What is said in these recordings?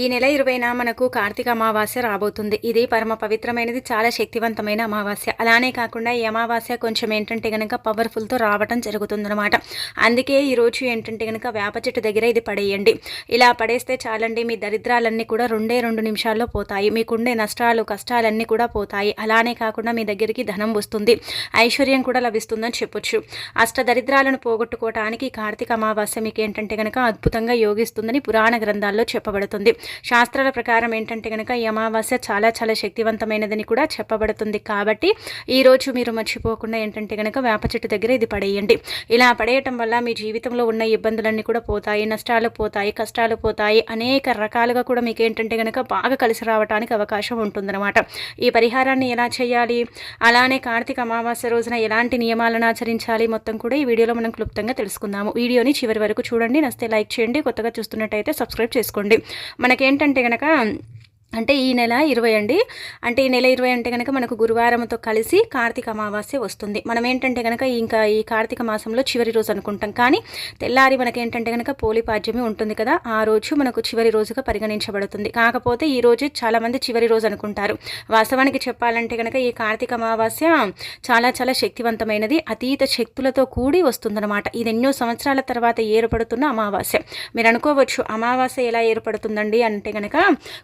ఈ నెల ఇరవైన మనకు కార్తీక అమావాస్య రాబోతుంది. ఇది పరమ పవిత్రమైనది చాలా శక్తివంతమైన అమావాస్య. అలానే కాకుండా ఈ అమావాస్య కొంచెం ఏంటంటే కనుక పవర్ఫుల్తో రావటం జరుగుతుందన్నమాట. అందుకే ఈరోజు ఏంటంటే కనుక వేప చెట్టు దగ్గర ఇది పడేయండి. ఇలా పడేస్తే చాలండి మీ దరిద్రాలన్నీ కూడా రెండే రెండు నిమిషాల్లో పోతాయి. మీకుండే నష్టాలు కష్టాలన్నీ కూడా పోతాయి. అలానే కాకుండా మీ దగ్గరికి ధనం వస్తుంది. ఐశ్వర్యం కూడా లభిస్తుందని చెప్పొచ్చు. అష్ట దరిద్రాలను పోగొట్టుకోవటానికి కార్తీక అమావాస్య మీకు ఏంటంటే కనుక అద్భుతంగా యోగిస్తుందని పురాణ గ్రంథాల్లో చెప్పబడుతుంది. శాస్త్రాల ప్రకారం ఏంటంటే కనుక ఈ అమావాస్య చాలా చాలా శక్తివంతమైనదని కూడా చెప్పబడుతుంది కాబట్టి ఈరోజు మీరు మర్చిపోకుండా ఏంటంటే కనుక వేప చెట్టు దగ్గర ఇది పడేయండి. ఇలా పడేయటం వల్ల మీ జీవితంలో ఉన్న ఇబ్బందులన్నీ కూడా పోతాయి నష్టాలు పోతాయి కష్టాలు పోతాయి అనేక రకాలుగా కూడా మీకు ఏంటంటే కనుక బాగా కలిసి రావడానికి అవకాశం ఉంటుందన్నమాట. ఈ పరిహారాన్ని ఎలా చేయాలి? అలానే కార్తీక అమావాస్య రోజున ఎలాంటి నియమాలను ఆచరించాలి? మొత్తం కూడా ఈ వీడియోలో మనం క్లుప్తంగా తెలుసుకుందాము. వీడియోని చివరి వరకు చూడండి. నస్తే లైక్ చేయండి. కొత్తగా చూస్తున్నట్టయితే సబ్స్క్రైబ్ చేసుకోండి. మనకేంటంటే కనుక అంటే ఈ నెల ఇరవై అండి. అంటే ఈ నెల ఇరవై అంటే కనుక మనకు గురువారంతో కలిసి కార్తీక అమావాస్య వస్తుంది. మనం ఏంటంటే కనుక ఇంకా ఈ కార్తీక మాసంలో చివరి రోజు అనుకుంటాం. కానీ తెల్లారి మనకి ఏంటంటే కనుక పోలిపాడ్యమి ఉంటుంది కదా ఆ రోజు మనకు చివరి రోజుగా పరిగణించబడుతుంది. కాకపోతే ఈ రోజు చాలామంది చివరి రోజు అనుకుంటారు. వాస్తవానికి చెప్పాలంటే కనుక ఈ కార్తీక అమావాస్య చాలా చాలా శక్తివంతమైనది. అతీత శక్తులతో కూడి వస్తుందన్నమాట. ఇది ఎన్నో సంవత్సరాల తర్వాత ఏర్పడుతున్న అమావాస్య. మీరు అనుకోవచ్చు అమావాస్య ఎలా ఏర్పడుతుందండి అంటే కనుక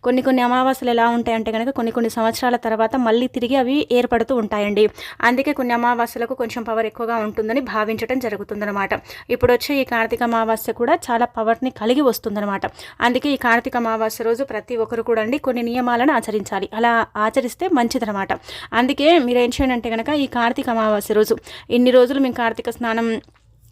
కొన్ని కొన్ని అమా అమావాస్యలు ఎలా ఉంటాయంటే కనుక కొన్ని కొన్ని సంవత్సరాల తర్వాత మళ్ళీ తిరిగి అవి ఏర్పడుతూ ఉంటాయండి. అందుకే కొన్ని అమావాస్యలకు కొంచెం పవర్ ఎక్కువగా ఉంటుందని భావించడం జరుగుతుందన్నమాట. ఇప్పుడు వచ్చే ఈ కార్తీక అమావాస్య కూడా చాలా పవర్ని కలిగి వస్తుందన్నమాట. అందుకే ఈ కార్తీక అమావాస్య రోజు ప్రతి ఒక్కరు కూడా అండి కొన్ని నియమాలను ఆచరించాలి. అలా ఆచరిస్తే మంచిదనమాట అందుకే మీరు ఏం చేయండి అంటే కనుక ఈ కార్తీక అమావాస్య రోజు ఇన్ని రోజులు మేము కార్తీక స్నానం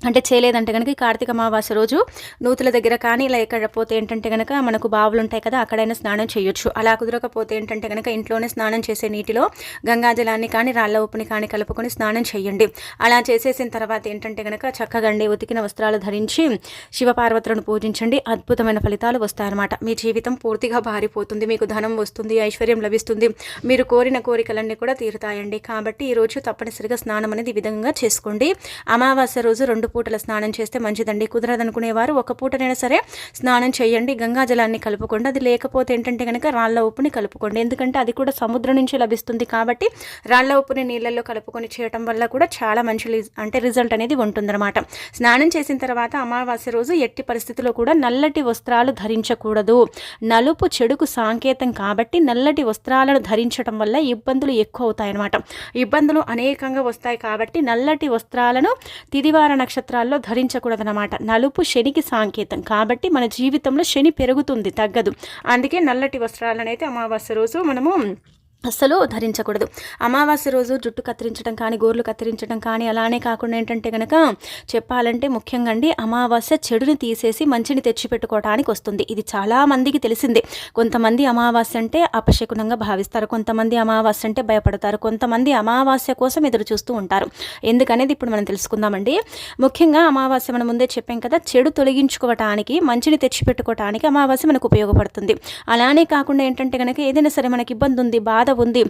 అంటే చేయలేదంటే కనుక ఈ కార్తీక అమావాస్య రోజు నూతుల దగ్గర కానీ ఇలా ఎక్కడ పోతే ఏంటంటే కనుక మనకు బావులు ఉంటాయి కదా అక్కడైనా స్నానం చేయొచ్చు. అలా కుదరకపోతే ఏంటంటే కనుక ఇంట్లోనే స్నానం చేసే నీటిలో గంగాజలాన్ని కానీ రాళ్ళ ఉప్పుని కానీ కలుపుకొని స్నానం చేయండి. అలా చేసేసిన తర్వాత ఏంటంటే కనుక చక్కగండి ఉతికిన వస్త్రాలు ధరించి శివపార్వతులను పూజించండి. అద్భుతమైన ఫలితాలు వస్తాయన్నమాట. మీ జీవితం పూర్తిగా భారిపోతుంది మీకు ధనం వస్తుంది ఐశ్వర్యం లభిస్తుంది. మీరు కోరిన కోరికలన్నీ కూడా తీరుతాయండి. కాబట్టి ఈరోజు తప్పనిసరిగా స్నానం అనేది ఈ విధంగా చేసుకోండి. అమావాస్య రోజు రెండు రెండు పూటల స్నానం చేస్తే మంచిదండి. కుదరదనుకునేవారు ఒక పూటనైనా సరే స్నానం చేయండి. గంగాజలాన్ని కలుపుకోండి. అది లేకపోతే ఏంటంటే కనుక రాళ్ళ ఉప్పుని కలుపుకోండి. ఎందుకంటే అది కూడా సముద్రం నుంచి లభిస్తుంది కాబట్టి రాళ్ళ ఉప్పుని నీళ్ళల్లో కలుపుకొని చేయటం వల్ల కూడా చాలా మంచి అంటే రిజల్ట్ అనేది ఉంటుందన్నమాట. స్నానం చేసిన తర్వాత అమావాస్య రోజు ఎట్టి పరిస్థితిలో కూడా నల్లటి వస్త్రాలు ధరించకూడదు. నలుపు చెడుకు సాంకేతం కాబట్టి నల్లటి వస్త్రాలను ధరించడం వల్ల ఇబ్బందులు ఎక్కువ అవుతాయన్నమాట. ఇబ్బందులు అనేకంగా వస్తాయి కాబట్టి నల్లటి వస్త్రాలను తిదివార నక్షత్రం నక్షత్రాల్లో ధరించకూడదనమాట నలుపు శనికి సాంకేతం. కాబట్టి మన జీవితంలో శని పెరుగుతుంది తగ్గదు. అందుకే నల్లటి వస్త్రాలనైతే అమావాస్య రోజు మనము అస్సలు ధరించకూడదు. అమావాస్య రోజు జుట్టు కత్తిరించడం కానీ గోర్లు కత్తిరించడం కానీ అలానే కాకుండా ఏంటంటే కనుక చెప్పాలంటే ముఖ్యంగా అండి అమావాస్య చెడుని తీసేసి మంచిని తెచ్చిపెట్టుకోవడానికి వస్తుంది. ఇది చాలా మందికి తెలిసిందే. కొంతమంది అమావాస్య అంటే అపశకునంగా భావిస్తారు. కొంతమంది అమావాస్య అంటే భయపడతారు. కొంతమంది అమావాస్య కోసం ఎదురు చూస్తూ ఉంటారు. ఎందుకనేది ఇప్పుడు మనం తెలుసుకుందామండి. ముఖ్యంగా అమావాస్య మనం ముందే చెప్పాం కదా చెడు తొలగించుకోవటానికి మంచిని తెచ్చిపెట్టుకోవటానికి అమావాస్య మనకు ఉపయోగపడుతుంది. అలానే కాకుండా ఏంటంటే కనుక ఏదైనా సరే మనకి ఇబ్బంది ఉంది బాధ బాధ ఉంది.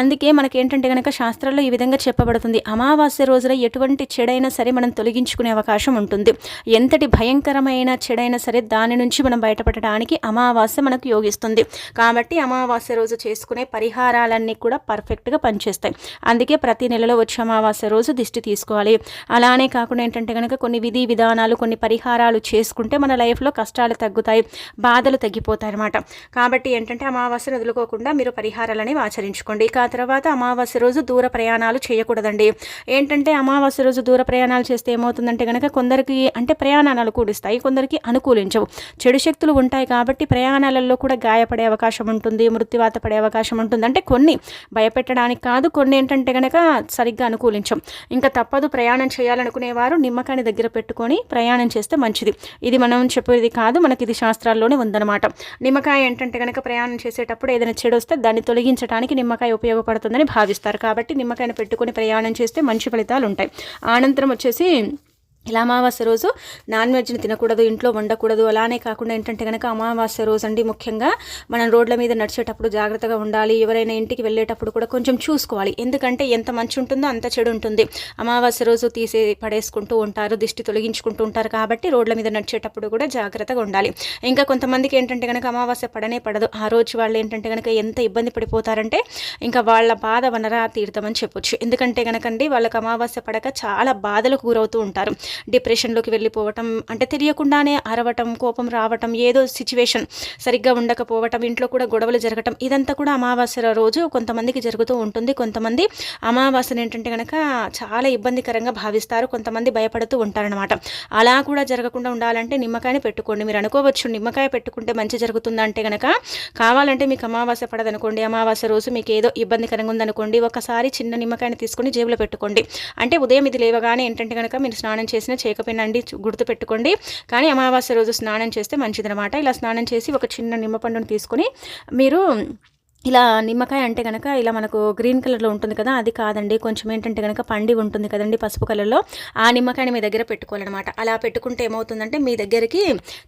అందుకే మనకి ఏంటంటే కనుక శాస్త్రాల్లో ఈ విధంగా చెప్పబడుతుంది. అమావాస్య రోజున ఎటువంటి చెడైనా సరే మనం తొలగించుకునే అవకాశం ఉంటుంది. ఎంతటి భయంకరమైన చెడైనా సరే దాని నుంచి మనం బయటపడడానికి అమావాస్య మనకు యోగిస్తుంది. కాబట్టి అమావాస్య రోజు చేసుకునే పరిహారాలన్నీ కూడా పర్ఫెక్ట్గా పనిచేస్తాయి. అందుకే ప్రతి నెలలో వచ్చే అమావాస్య రోజు దిష్టి తీసుకోవాలి. అలానే కాకుండా ఏంటంటే కనుక కొన్ని విధి విధానాలు కొన్ని పరిహారాలు చేసుకుంటే మన లైఫ్లో కష్టాలు తగ్గుతాయి బాధలు తగ్గిపోతాయి అనమాట కాబట్టి ఏంటంటే అమావాస్యను వదులుకోకుండా మీరు పరిహారాలని ఆచరించుకోండి. ఇక ఆ తర్వాత అమావాస్య రోజు దూర ప్రయాణాలు చేయకూడదండి. ఏంటంటే అమావాస్య రోజు దూర ప్రయాణాలు చేస్తే ఏమవుతుందంటే కనుక కొందరికి అంటే ప్రయాణాలు అనుకూలిస్తాయి కొందరికి అనుకూలించవు. చెడు శక్తులు ఉంటాయి కాబట్టి ప్రయాణాలలో కూడా గాయపడే అవకాశం ఉంటుంది మృత్యువాత పడే అవకాశం ఉంటుంది. అంటే కొన్ని భయపెట్టడానికి కాదు కొన్ని ఏంటంటే కనుక సరిగ్గా అనుకూలించం ఇంకా తప్పదు ప్రయాణం చేయాలనుకునేవారు నిమ్మకాయని దగ్గర పెట్టుకొని ప్రయాణం చేస్తే మంచిది. ఇది మనం చెప్పేది కాదు మనకి ఇది శాస్త్రాల్లోనే ఉందన్నమాట. నిమ్మకాయ ఏంటంటే కనుక ప్రయాణం చేసేటప్పుడు ఏదైనా చెడు వస్తే దాన్ని తొలగించడం పెంచడానికి నిమ్మకాయ ఉపయోగపడుతుందని భావిస్తారు. కాబట్టి నిమ్మకాయను పెట్టుకుని ప్రయాణం చేస్తే మంచి ఫలితాలు ఉంటాయి అనంతరం వచ్చేసి ఇలా అమావాస్య రోజు నాన్ వెజ్ని తినకూడదు ఇంట్లో వండకూడదు. అలానే కాకుండా ఏంటంటే కనుక అమావాస్య రోజు అండి ముఖ్యంగా మనం రోడ్ల మీద నడిచేటప్పుడు జాగ్రత్తగా ఉండాలి. ఎవరైనా ఇంటికి వెళ్ళేటప్పుడు కూడా కొంచెం చూసుకోవాలి. ఎందుకంటే ఎంత మంచి ఉంటుందో అంత చెడు ఉంటుంది. అమావాస్య రోజు తీసి పడేసుకుంటూ ఉంటారు దిష్టి తొలగించుకుంటూ ఉంటారు కాబట్టి రోడ్ల మీద నడిచేటప్పుడు కూడా జాగ్రత్తగా ఉండాలి. ఇంకా కొంతమందికి ఏంటంటే కనుక అమావాస్య పడనే పడదు. ఆ రోజు వాళ్ళు ఏంటంటే కనుక ఎంత ఇబ్బంది పడిపోతారంటే ఇంకా వాళ్ళ బాధ వనరా తీర్థమని చెప్పొచ్చు. ఎందుకంటే కనుకండి వాళ్ళకి అమావాస్య పడక చాలా బాధలకు గురవుతూ ఉంటారు. డిప్రెషన్లోకి వెళ్ళిపోవటం అంటే తెలియకుండానే అరవటం కోపం రావటం ఏదో సిచ్యువేషన్ సరిగ్గా ఉండకపోవటం ఇంట్లో కూడా గొడవలు జరగటం ఇదంతా కూడా అమావాస్య రోజు కొంతమందికి జరుగుతూ ఉంటుంది. కొంతమంది అమావాస్యను ఏంటంటే కనుక చాలా ఇబ్బందికరంగా భావిస్తారు. కొంతమంది భయపడుతూ ఉంటారనమాట అలా కూడా జరగకుండా ఉండాలంటే నిమ్మకాయని పెట్టుకోండి. మీరు అనుకోవచ్చు నిమ్మకాయ పెట్టుకుంటే మంచి జరుగుతుందంటే కనుక కావాలంటే మీకు అమావాస్య పడదనుకోండి. అమావాస్య రోజు మీకు ఏదో ఇబ్బందికరంగా ఉందనుకోండి. ఒకసారి చిన్న నిమ్మకాయని తీసుకొని జేబులో పెట్టుకోండి. అంటే ఉదయం ఇది లేవగానే ఏంటంటే కనుక మీరు స్నానం చేసి చేసినా చేయకపోయినా అండి గుర్తు పెట్టుకోండి కానీ అమావాస్య రోజు స్నానం చేస్తే మంచిదనమాట ఇలా స్నానం చేసి ఒక చిన్న నిమ్మపండుని తీసుకొని మీరు ఇలా నిమ్మకాయ అంటే కనుక ఇలా మనకు గ్రీన్ కలర్లో ఉంటుంది కదా అది కాదండి. కొంచెం ఏంటంటే కనుక పండి ఉంటుంది కదండి పసుపు కలర్లో. ఆ నిమ్మకాయని మీ దగ్గర పెట్టుకోవాలన్నమాట. అలా పెట్టుకుంటే ఏమవుతుందంటే మీ దగ్గరికి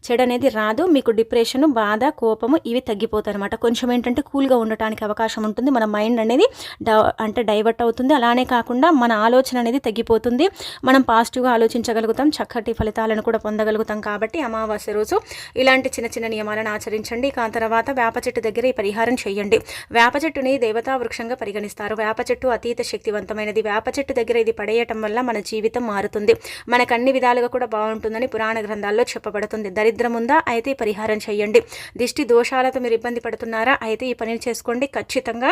చెడు అనేది రాదు మీకు డిప్రెషన్ బాధ కోపము ఇవి తగ్గిపోతాయి అనమాట కొంచెం ఏంటంటే కూల్గా ఉండటానికి అవకాశం ఉంటుంది. మన మైండ్ అనేది అంటే డైవర్ట్ అవుతుంది. అలానే కాకుండా మన ఆలోచన అనేది తగ్గిపోతుంది. మనం పాజిటివ్గా ఆలోచించగలుగుతాం చక్కటి ఫలితాలను కూడా పొందగలుగుతాం కాబట్టి అమావాస్య రోజు ఇలాంటి చిన్న చిన్న నియమాలను ఆచరించండి. ఆ తర్వాత వేప చెట్టు దగ్గర ఈ పరిహారం చేయండి. వేప చెట్టుని దేవతా వృక్షంగా పరిగణిస్తారు. వేప చెట్టు అతీత శక్తివంతమైనది. వేప చెట్టు దగ్గర ఇది పడేయటం వల్ల మన జీవితం మారుతుంది. మనకు అన్ని విధాలుగా కూడా బాగుంటుందని పురాణ గ్రంథాల్లో చెప్పబడుతుంది. దరిద్రం ఉందా? అయితే పరిహారం చేయండి. దిష్టి దోషాలతో మీరు ఇబ్బంది పడుతున్నారా? అయితే ఈ పని చేసుకోండి. ఖచ్చితంగా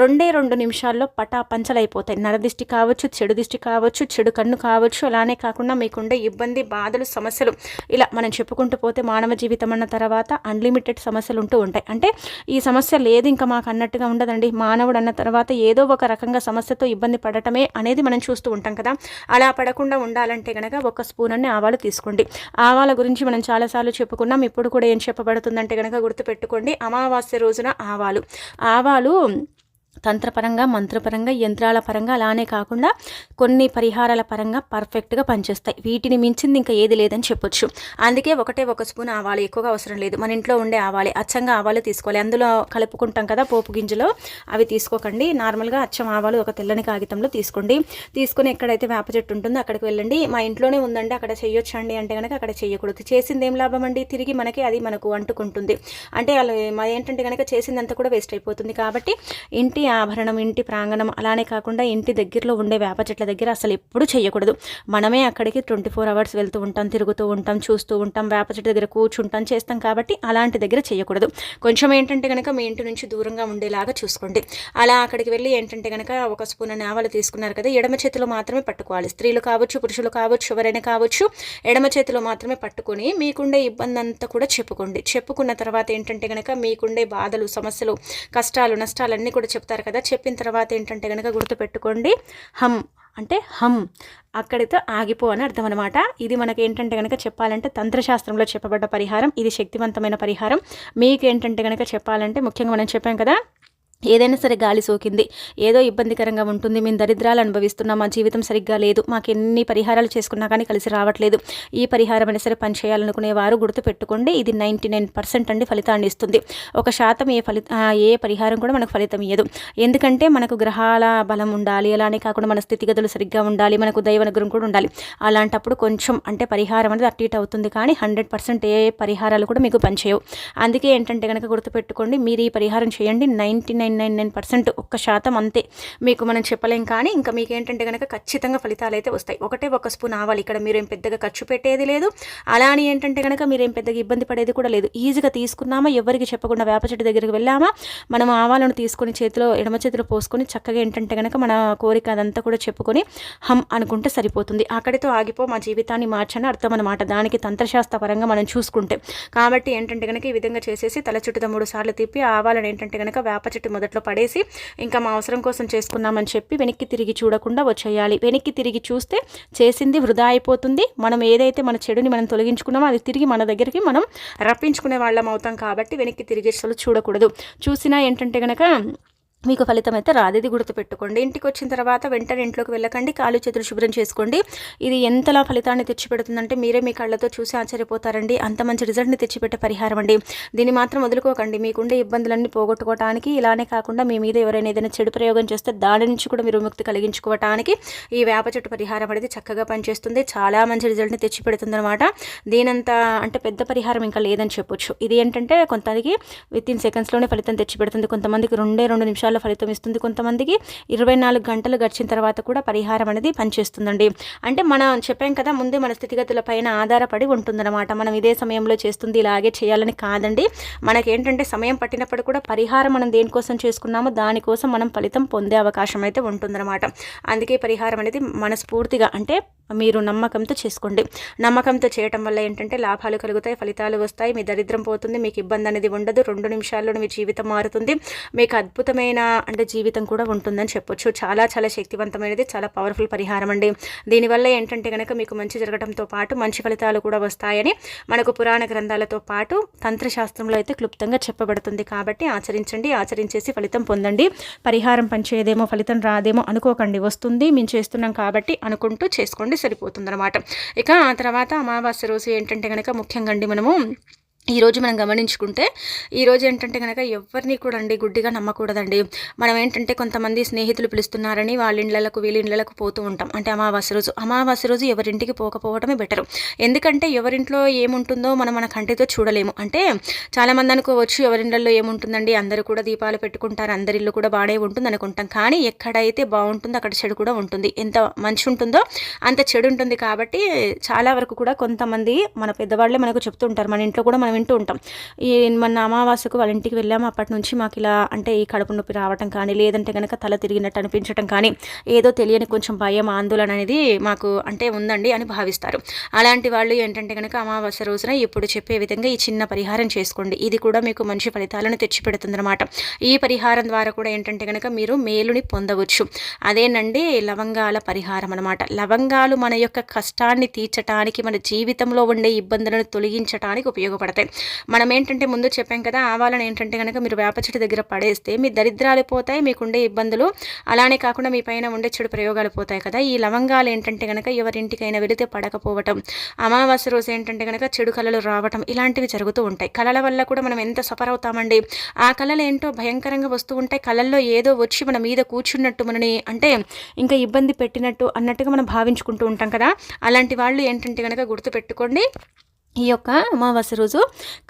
రెండే రెండు నిమిషాల్లో పటా పంచలైపోతాయి. నరదిష్టి కావచ్చు చెడు దిష్టి కావచ్చు చెడు కన్ను కావచ్చు అలానే కాకుండా మీకుండే ఇబ్బంది బాధలు సమస్యలు. ఇలా మనం చెప్పుకుంటూ పోతే మానవ జీవితం అన్న తర్వాత అన్లిమిటెడ్ సమస్యలు ఉంటూ ఉంటాయి. అంటే ఈ సమస్య లేదు ఇంకా మాకు అన్నట్టుగా ఉండదండి. మానవుడు అన్న తర్వాత ఏదో ఒక రకంగా సమస్యతో ఇబ్బంది పడటమే అనేది మనం చూస్తూ ఉంటాం కదా. అలా పడకుండా ఉండాలంటే కనుక ఒక స్పూన్ అన్ని ఆవాలు తీసుకోండి. ఆవాల గురించి మనం చాలాసార్లు చెప్పుకున్నాం. ఇప్పుడు కూడా ఏం చెప్పబడుతుందంటే కనుక గుర్తుపెట్టుకోండి. అమావాస్య రోజున ఆవాలు. ఆవాలు తంత్రపరంగా మంత్రపరంగా యంత్రాల పరంగా అలానే కాకుండా కొన్ని పరిహారాల పరంగా పర్ఫెక్ట్గా పనిచేస్తాయి. వీటిని మించింది ఇంకా ఏది లేదని చెప్పొచ్చు. అందుకే ఒకటే ఒక స్పూన్ ఆవాలి ఎక్కువగా అవసరం లేదు. మన ఇంట్లో ఉండే ఆవాలి అచ్చంగా ఆవాలు తీసుకోవాలి. అందులో కలుపుకుంటాం కదా పోపు గింజలో అవి తీసుకోకండి. నార్మల్గా అచ్చం ఆవాలు ఒక తెల్లని కాగితంలో తీసుకోండి. తీసుకుని ఎక్కడైతే వేప చెట్టు ఉంటుందో అక్కడికి వెళ్ళండి. మా ఇంట్లోనే ఉందండి అక్కడ చేయొచ్చండి అంటే కనుక అక్కడ చేయకూడదు. చేసింది ఏం లాభం అండి తిరిగి మనకి అది మనకు అంటుకుంటుంది. అంటే అలా ఏంటంటే కనుక చేసిందంతా కూడా వేస్ట్ అయిపోతుంది. కాబట్టి ఇంటి ఆభరణం ఇంటి ప్రాంగణం అలానే కాకుండా ఇంటి దగ్గరలో ఉండే వేప చెట్ల దగ్గర అసలు ఎప్పుడు చేయకూడదు మనమే అక్కడికి ట్వంటీ ఫోర్ అవర్స్ వెళ్తూ ఉంటాం తిరుగుతూ ఉంటాం చూస్తూ ఉంటాం వేప చెట్టు దగ్గర కూర్చుంటాం చేస్తాం కాబట్టి అలాంటి దగ్గర చేయకూడదు కొంచెం ఏంటంటే కనుక మీ ఇంటి నుంచి దూరంగా ఉండేలాగా చూసుకోండి. అలా అక్కడికి వెళ్ళి ఏంటంటే కనుక ఒక స్పూన్ నావలు తీసుకున్నారు కదా ఎడమ చేతిలో మాత్రమే పట్టుకోవాలి. స్త్రీలు కావచ్చు పురుషులు కావచ్చు ఎవరైనా కావచ్చు ఎడమ చేతిలో మాత్రమే పట్టుకొని మీకుండే ఇబ్బంది అంతా కూడా చెప్పుకోండి. చెప్పుకున్న తర్వాత ఏంటంటే కనుక మీకుండే బాధలు సమస్యలు కష్టాలు నష్టాలు అన్నీ కూడా చెప్తారు. కదా. చెప్పిన తర్వాత ఏంటంటే కనుక గుర్తుపెట్టుకోండి. హమ్ అంటే హమ్ అక్కడితో ఆగిపో అని అర్థం అనమాట ఇది మనకి ఏంటంటే కనుక చెప్పాలంటే తంత్రశాస్త్రంలో చెప్పబడ్డ పరిహారం. ఇది శక్తివంతమైన పరిహారం. మీకు ఏంటంటే కనుక చెప్పాలంటే ముఖ్యంగా మనం చెప్పాం కదా ఏదైనా సరే గాలి సోకింది. ఏదో ఇబ్బందికరంగా ఉంటుంది. మేము దరిద్రాలు అనుభవిస్తున్నాం మా జీవితం సరిగ్గా లేదు. మాకు ఎన్ని పరిహారాలు చేసుకున్నా కానీ కలిసి రావట్లేదు. ఈ పరిహారం అయినా సరే పని చేయాలనుకునేవారు గుర్తు పెట్టుకోండి ఇది నైంటీ నైన్ పర్సెంట్ అండి ఫలితాన్ని ఇస్తుంది. ఒక శాతం ఏ ఫలిత ఏ పరిహారం కూడా మనకు ఫలితం ఇయ్యదు. ఎందుకంటే మనకు గ్రహాల బలం ఉండాలి. అలానే కాకుండా మన స్థితిగతులు సరిగ్గా ఉండాలి. మనకు దైవనగరం కూడా ఉండాలి. అలాంటప్పుడు కొంచెం అంటే పరిహారం అనేది అటు ఇటు అవుతుంది కానీ హండ్రెడ్ పర్సెంట్ ఏ పరిహారాలు కూడా మీకు పనిచేయవు. అందుకే ఏంటంటే కనుక గుర్తుపెట్టుకోండి మీరు ఈ పరిహారం చేయండి. Ninety nine nine nine percent ఒక్క శాతం అంతే మీకు మనం చెప్పలేం. కానీ ఇంకా మీకు ఏంటంటే కనుక ఖచ్చితంగా ఫలితాలు అయితే వస్తాయి. ఒకటే ఒక స్పూన్ ఆవాలి. ఇక్కడ మీరు ఏం పెద్దగా ఖర్చు పెట్టేది లేదు. అలా అని ఏంటంటే కనుక మీరేం పెద్దగా ఇబ్బంది పడేది కూడా లేదు. ఈజీగా తీసుకున్నామా? ఎవరికి చెప్పకుండా వేప చెట్టు దగ్గరికి వెళ్ళామా? మనం ఆవాలను తీసుకొని చేతిలో ఎడమ చేతిలో పోసుకొని చక్కగా ఏంటంటే కనుక మన కోరిక అదంతా కూడా చెప్పుకొని హమ్ అనుకుంటే సరిపోతుంది. అక్కడితో ఆగిపో మా జీవితాన్ని మార్చని అర్థం అనమాట దానికి తంత్రశాస్త్ర పరంగా మనం చూసుకుంటే. కాబట్టి ఏంటంటే కనుక ఈ విధంగా చేసేసి తల చుట్టూ మూడు సార్లు తిప్పి ఆవాలను ఏంటంటే కనుక వేప చెట్టు మొదట్లో పడేసి ఇంకా మా అవసరం కోసం చేసుకున్నామని చెప్పి వెనక్కి తిరిగి చూడకుండా వచ్చేయాలి. వెనక్కి తిరిగి చూస్తే చేసింది వృధా అయిపోతుంది. మనం ఏదైతే మన చెడుని మనం తొలగించుకున్నామో అది తిరిగి మన దగ్గరికి మనం రప్పించుకునే వాళ్ళం అవుతాం కాబట్టి వెనక్కి తిరిగి అసలు చూడకూడదు. చూసినా ఏంటంటే కనుక మీకు ఫలితం అయితే రాదేది గుర్తుపెట్టుకోండి. ఇంటికి వచ్చిన తర్వాత వెంటనే ఇంట్లోకి వెళ్ళకండి. కాలు చేతులు శుభ్రం చేసుకోండి. ఇది ఎంతలా ఫలితాన్ని తెచ్చిపెడుతుందంటే మీరే మీ కళ్ళతో చూసి ఆశ్చర్యపోతారండి. అంత మంచి రిజల్ట్ని తెచ్చిపెట్టే పరిహారం అండి. దీన్ని మాత్రం వదులుకోకండి. మీకుండే ఇబ్బందులన్నీ పోగొట్టుకోవడానికి ఇలానే కాకుండా మీ మీద ఎవరైనా ఏదైనా చెడు ప్రయోగం చేస్తే దాని నుంచి కూడా మీరు విముక్తి కలిగించుకోవటానికి ఈ వేప చెట్టు పరిహారం అనేది చక్కగా పనిచేస్తుంది. చాలా మంచి రిజల్ట్ని తెచ్చిపెడుతుంది అనమాట దీనంతా అంటే పెద్ద పరిహారం ఇంకా లేదని చెప్పొచ్చు. ఇది ఏంటంటే కొంతమందికి విత్ ఇన్ సెకండ్స్లోనే ఫలితం తెచ్చిపెడుతుంది. కొంతమందికి రెండే రెండు నిమిషాలు నిమిషాల్లో ఫలితం ఇస్తుంది కొంతమందికి. ఇరవై నాలుగు గంటలు గడిచిన తర్వాత కూడా పరిహారం అనేది పనిచేస్తుందండి. అంటే మనం చెప్పాం కదా ముందే మన స్థితిగతుల పైన ఆధారపడి ఉంటుందన్నమాట. మనం ఇదే సమయంలో చేస్తుంది ఇలాగే చేయాలని కాదండి. మనకేంటంటే సమయం పట్టినప్పుడు కూడా పరిహారం మనం దేనికోసం చేసుకున్నామో దానికోసం మనం ఫలితం పొందే అవకాశం అయితే ఉంటుందన్నమాట. అందుకే పరిహారం అనేది మనస్ఫూర్తిగా అంటే మీరు నమ్మకంతో చేసుకోండి. నమ్మకంతో చేయటం వల్ల ఏంటంటే లాభాలు కలుగుతాయి ఫలితాలు వస్తాయి. మీ దరిద్రం పోతుంది మీకు ఇబ్బంది అనేది ఉండదు. రెండు నిమిషాల్లో మీ జీవితం మారుతుంది. మీకు అద్భుతమైన అంటే జీవితం కూడా ఉంటుందని చెప్పొచ్చు. చాలా చాలా శక్తివంతమైనది చాలా పవర్ఫుల్ పరిహారం అండి. దీనివల్ల ఏంటంటే కనుక మీకు మంచి జరగడంతో పాటు మంచి ఫలితాలు కూడా వస్తాయని మనకు పురాణ గ్రంథాలతో పాటు తంత్రశాస్త్రంలో అయితే క్లుప్తంగా చెప్పబడుతుంది. కాబట్టి ఆచరించండి ఆచరించేసి ఫలితం పొందండి. పరిహారం పనిచేయదేమో ఫలితం రాదేమో అనుకోకండి. వస్తుంది మేము చేస్తున్నాం కాబట్టి అనుకుంటూ చేసుకోండి సరిపోతుందన్నమాట. ఇక ఆ తర్వాత అమావాస్య రోజు ఏంటంటే కనుక ముఖ్యంగా అండి మనము ఈరోజు మనం గమనించుకుంటే ఈరోజు ఏంటంటే కనుక ఎవరిని కూడా అండి గుడ్డిగా నమ్మకూడదండి. మనం ఏంటంటే కొంతమంది స్నేహితులు పిలుస్తున్నారని వాళ్ళ ఇండ్లకు వీళ్ళ ఇండ్లకు పోతూ ఉంటాం. అంటే అమావాస్య రోజు. అమావాస్య రోజు ఎవరింటికి పోకపోవడమే బెటర్. ఎందుకంటే ఎవరింట్లో ఏముంటుందో మనం మన కంటితో చూడలేము. అంటే చాలామంది అనుకోవచ్చు ఎవరిండ్లలో ఏముంటుందండి? అందరూ కూడా దీపాలు పెట్టుకుంటారు అందరి ఇల్లు కూడా బాగానే ఉంటుంది అనుకుంటాం. కానీ ఎక్కడైతే బాగుంటుందో అక్కడ చెడు కూడా ఉంటుంది. ఎంత మంచి ఉంటుందో అంత చెడు ఉంటుంది కాబట్టి చాలా వరకు కూడా కొంతమంది మన పెద్దవాళ్ళే మనకు చెప్తుంటారు మన ఇంట్లో కూడా మనం వింటూ ఉంటాం. ఈ మన అమావాస్యకు వాళ్ళ ఇంటికి వెళ్ళాము అప్పటి నుంచి మాకు ఇలా అంటే ఈ కడుపు నొప్పి రావటం కానీ లేదంటే కనుక తల తిరిగినట్టు అనిపించడం కానీ ఏదో తెలియని కొంచెం భయం ఆందోళన అనేది మాకు అంటే ఉందండి అని భావిస్తారు. అలాంటి వాళ్ళు ఏంటంటే కనుక అమావాస్య రోజున ఇప్పుడు చెప్పే విధంగా ఈ చిన్న పరిహారం చేసుకోండి. ఇది కూడా మీకు మంచి ఫలితాలను తెచ్చిపెడుతుందన్నమాట. ఈ పరిహారం ద్వారా కూడా ఏంటంటే కనుక మీరు మేలుని పొందవచ్చు. అదేనండి లవంగాల పరిహారం అనమాట లవంగాలు మన యొక్క కష్టాన్ని తీర్చడానికి మన జీవితంలో ఉండే ఇబ్బందులను తొలగించడానికి ఉపయోగపడతాయి. మనం ఏంటంటే ముందు చెప్పాం కదా ఆవాలను ఏంటంటే కనుక మీరు వేప చెట్టు దగ్గర పడేస్తే మీ దరిద్రాలు పోతాయి మీకుండే ఇబ్బందులు అలానే కాకుండా మీ పైన ఉండే చెడు ప్రయోగాలు పోతాయి కదా. ఈ లవంగాలు ఏంటంటే కనుక ఎవరింటికైనా వెళితే పడకపోవటం అమావాస్య రోజు ఏంటంటే కనుక చెడు కళలు రావటం ఇలాంటివి జరుగుతూ ఉంటాయి. కళల వల్ల కూడా మనం ఎంత సఫర్ అవుతామండి? ఆ కళలు ఏంటో భయంకరంగా వస్తూ ఉంటాయి. కళల్లో ఏదో వచ్చి మన మీద కూర్చున్నట్టు మనని అంటే ఇంకా ఇబ్బంది పెట్టినట్టు అన్నట్టుగా మనం భావించుకుంటూ ఉంటాం కదా. అలాంటి వాళ్ళు ఏంటంటే కనుక గుర్తుపెట్టుకోండి. ఈ యొక్క అమావాస్య రోజు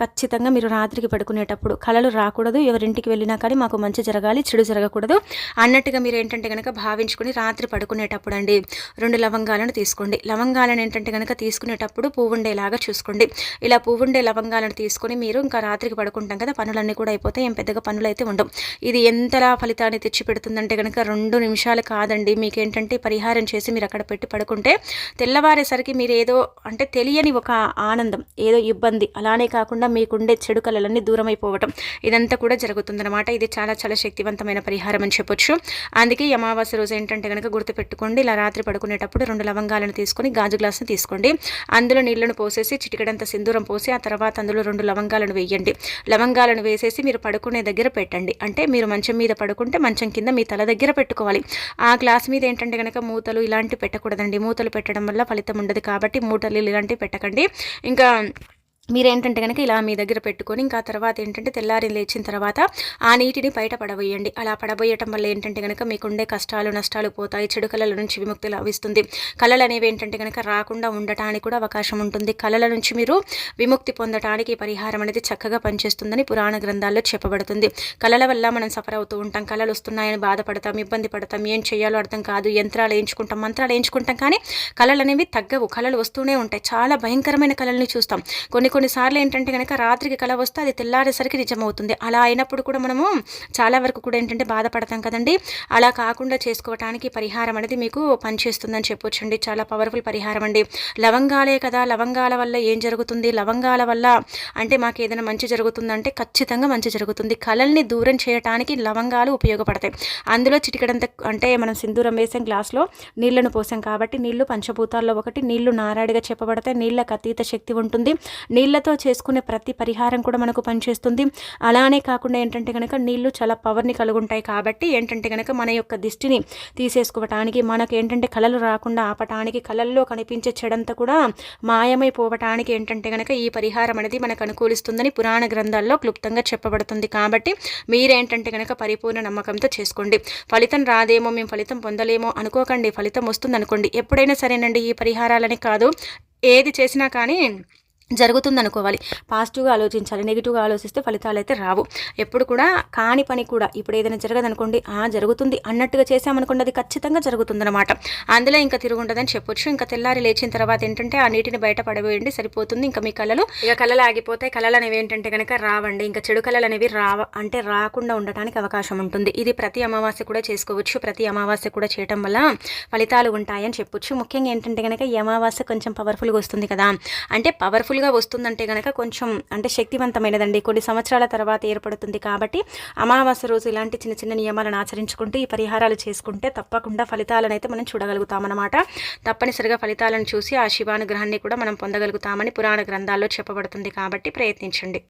ఖచ్చితంగా మీరు రాత్రికి పడుకునేటప్పుడు కళలు రాకూడదు. ఎవరింటికి వెళ్ళినా కానీ మాకు మంచి జరగాలి చెడు జరగకూడదు అన్నట్టుగా మీరు ఏంటంటే కనుక భావించుకొని రాత్రి పడుకునేటప్పుడు అండి రెండు లవంగాలను తీసుకోండి. లవంగాలను ఏంటంటే కనుక తీసుకునేటప్పుడు పువ్వు ఉండేలాగా చూసుకోండి. ఇలా పువ్వుండే లవంగాలను తీసుకొని మీరు ఇంకా రాత్రికి పడుకుంటాం కదా పనులన్నీ కూడా అయిపోతాయి. ఏం పెద్దగా పనులు అయితే ఉండవు. ఇది ఎంతలా ఫలితాన్ని తెచ్చిపెడుతుందంటే కనుక రెండు నిమిషాలు కాదండి. మీకేంటంటే పరిహారం చేసి మీరు అక్కడ పెట్టి పడుకుంటే తెల్లవారేసరికి మీరు ఏదో అంటే తెలియని ఒక ఆనందం. ఉండడం ఏదో ఇబ్బంది. అలానే కాకుండా మీకుండే చెడు కళలన్నీ దూరం అయిపోవటం ఇదంతా కూడా జరుగుతుందన్నమాట. ఇది చాలా చాలా శక్తివంతమైన పరిహారం అని చెప్పొచ్చు. అందుకే అమావాస్య రోజు ఏంటంటే కనుక గుర్తుపెట్టుకోండి. ఇలా రాత్రి పడుకునేటప్పుడు రెండు లవంగాలను తీసుకొని గాజు గ్లాసును తీసుకోండి. అందులో నీళ్ళను పోసేసి చిటికడంత సింధూరం పోసి ఆ తర్వాత అందులో రెండు లవంగాలను వేయండి. లవంగాలను వేసేసి మీరు పడుకునే దగ్గర పెట్టండి. అంటే మీరు మంచం మీద పడుకుంటే మంచం కింద మీ తల దగ్గర పెట్టుకోవాలి. ఆ గ్లాస్ మీద ఏంటంటే కనుక మూతలు ఇలాంటివి పెట్టకూడదండి. మూతలు పెట్టడం వల్ల ఫలితం ఉండదు కాబట్టి మూటలు ఇలాంటివి పెట్టకండి. ఇంకా um మీరేంటంటే కనుక ఇలా మీ దగ్గర పెట్టుకొని ఇంకా తర్వాత ఏంటంటే తెల్లారి లేచిన తర్వాత ఆ నీటిని బయట పడబోయండి అలా పడబోయటం వల్ల ఏంటంటే కనుక మీకుండే కష్టాలు నష్టాలు పోతాయి. చెడు కళల నుంచి విముక్తి లభిస్తుంది. కళలు అనేవి ఏంటంటే కనుక రాకుండా ఉండటానికి కూడా అవకాశం ఉంటుంది. కళల నుంచి మీరు విముక్తి పొందటానికి పరిహారం అనేది చక్కగా పనిచేస్తుందని పురాణ గ్రంథాల్లో చెప్పబడుతుంది. కళల వల్ల మనం సఫర్ అవుతూ ఉంటాం. కళలు వస్తున్నాయని బాధపడతాం ఇబ్బంది పడతాం. ఏం చేయాలో అర్థం కాదు. యంత్రాలు వేయించుకుంటాం మంత్రాలు వేయించుకుంటాం. కానీ కళలు అనేవి తగ్గవు. కళలు వస్తూనే ఉంటాయి. చాలా భయంకరమైన కళల్ని చూస్తాం. కొన్ని కొన్నిసార్లు ఏంటంటే కనుక రాత్రికి కళ వస్తే అది తెల్లారేసరికి నిజమవుతుంది. అలా అయినప్పుడు కూడా మనము చాలా వరకు కూడా ఏంటంటే బాధపడతాం కదండి. అలా కాకుండా చేసుకోవటానికి పరిహారం అనేది మీకు పనిచేస్తుందని చెప్పొచ్చండి. చాలా పవర్ఫుల్ పరిహారం అండి. లవంగాలే కదా లవంగాల వల్ల ఏం జరుగుతుంది? లవంగాల వల్ల అంటే మాకు ఏదైనా మంచి జరుగుతుందంటే ఖచ్చితంగా మంచి జరుగుతుంది. కళల్ని దూరం చేయడానికి లవంగాలు ఉపయోగపడతాయి. అందులో చిటికడంత అంటే మనం సింధూరం వేసాం గ్లాస్లో నీళ్ళను పోసాం కాబట్టి నీళ్ళు పంచభూతాల్లో ఒకటి నీళ్ళు నారాడిగా చెప్పబడతాయి. నీళ్ళకి అతీత శక్తి ఉంటుంది. నీళ్ళతో నీళ్ళతో చేసుకునే ప్రతి పరిహారం కూడా మనకు పనిచేస్తుంది. అలానే కాకుండా ఏంటంటే కనుక నీళ్ళు చాలా పవర్ని కలిగి ఉంటాయి కాబట్టి ఏంటంటే కనుక మన యొక్క దిష్టిని తీసేసుకోవటానికి మనకు ఏంటంటే కళలు రాకుండా ఆపటానికి కళల్లో కనిపించే చెడంతా కూడా మాయమైపోవటానికి ఏంటంటే కనుక ఈ పరిహారం అనేది మనకు అనుకూలిస్తుందని పురాణ గ్రంథాల్లో క్లుప్తంగా చెప్పబడుతుంది. కాబట్టి మీరేంటంటే కనుక పరిపూర్ణ నమ్మకంతో చేసుకోండి. ఫలితం రాదేమో మేము ఫలితం పొందలేమో అనుకోకండి. ఫలితం వస్తుంది అనుకోండి ఎప్పుడైనా సరేనండి ఈ పరిహారాలని కాదు. ఏది చేసినా కానీ జరుగుతుంది అనుకోవాలి పాజిటివ్గా ఆలోచించాలి నెగిటివ్గా ఆలోచిస్తే ఫలితాలు అయితే రావు. ఎప్పుడు కూడా కాని పని కూడా ఇప్పుడు ఏదైనా జరగదనుకోండి ఆ జరుగుతుంది అన్నట్టుగా చేసామనుకోండి అది ఖచ్చితంగా జరుగుతుందన్నమాట. అందులో ఇంకా తిరుగుండదని చెప్పొచ్చు. ఇంకా తెల్లారి లేచిన తర్వాత ఏంటంటే ఆ నీటిని బయట పడవేయండి సరిపోతుంది. ఇంకా మీ కళలు ఇక కళలు ఆగిపోతాయి. కళలు అనేవి ఏంటంటే కనుక రావండి. ఇంకా చెడు కళలు అనేవి రావ అంటే రాకుండా ఉండటానికి అవకాశం ఉంటుంది. ఇది ప్రతి అమావాస్య కూడా చేసుకోవచ్చు. ప్రతి అమావాస్య కూడా చేయటం వల్ల ఫలితాలు ఉంటాయని చెప్పొచ్చు. ముఖ్యంగా ఏంటంటే కనుక ఈ అమావాస్య కొంచెం పవర్ఫుల్గా వస్తుంది కదా. అంటే పవర్ఫుల్ పవర్ఫుల్గా వస్తుందంటే కనుక కొంచెం అంటే శక్తివంతమైనదండి. కొన్ని సంవత్సరాల తర్వాత ఏర్పడుతుంది కాబట్టి అమావాస్య రోజు ఇలాంటి చిన్న చిన్న నియమాలను ఆచరించుకుంటూ ఈ పరిహారాలు చేసుకుంటే తప్పకుండా ఫలితాలను అయితే మనం చూడగలుగుతామన్నమాట. తప్పనిసరిగా ఫలితాలను చూసి ఆ శివానుగ్రహాన్ని కూడా మనం పొందగలుగుతామని పురాణ గ్రంథాల్లో చెప్పబడుతుంది కాబట్టి ప్రయత్నించండి.